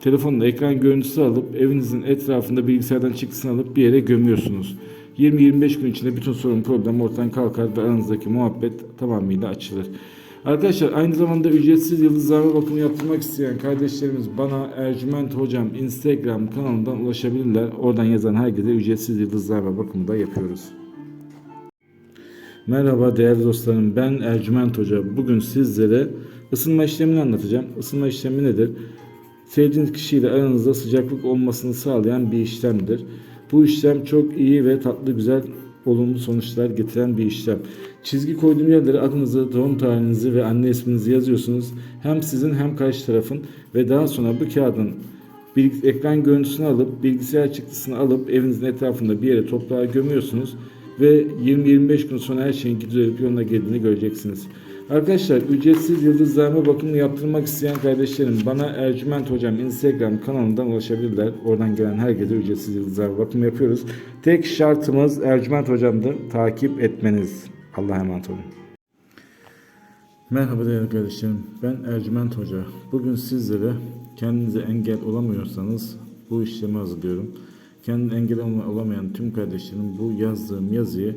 telefonla ekran görüntüsü alıp evinizin etrafında bilgisayardan çıktısını alıp bir yere gömüyorsunuz. 20-25 gün içinde bütün sorun problem ortadan kalkar ve aranızdaki muhabbet tamamıyla açılır. Arkadaşlar aynı zamanda ücretsiz yıldızlarma bakımı yaptırmak isteyen kardeşlerimiz bana Ercüment Hocam Instagram kanalından ulaşabilirler. Oradan yazan herkese ücretsiz yıldızlarma bakımı da yapıyoruz. Merhaba değerli dostlarım ben Ercüment Hoca. Bugün sizlere ısınma işlemini anlatacağım. Isınma işlemi nedir? Sevdiğiniz kişiyle aranızda sıcaklık olmasını sağlayan bir işlemdir. Bu işlem çok iyi ve tatlı güzel olumlu sonuçlar getiren bir işlem. Çizgi koyduğum yerlere adınızı, doğum tarihinizi ve anne isminizi yazıyorsunuz. Hem sizin hem karşı tarafın ve daha sonra bu kağıdın bilgi- ekran görüntüsünü alıp bilgisayar çıktısını alıp evinizin etrafında bir yere toprağa gömüyorsunuz ve 20-25 gün sonra her şeyin düzelip yoluna girdiğini göreceksiniz. Arkadaşlar ücretsiz yıldızlarma bakımını yaptırmak isteyen kardeşlerim bana Ercüment Hocam Instagram kanalından ulaşabilirler. Oradan gelen herkese ücretsiz yıldızlarma bakımı yapıyoruz. Tek şartımız Ercüment Hocam'dır. Takip etmeniz. Allah'a emanet olun. Merhaba değerli kardeşlerim. Ben Ercüment Hoca. Bugün sizlere kendinize engel olamıyorsanız bu işlemi hazırlıyorum. Kendine engel olamayan tüm kardeşlerim bu yazdığım yazıyı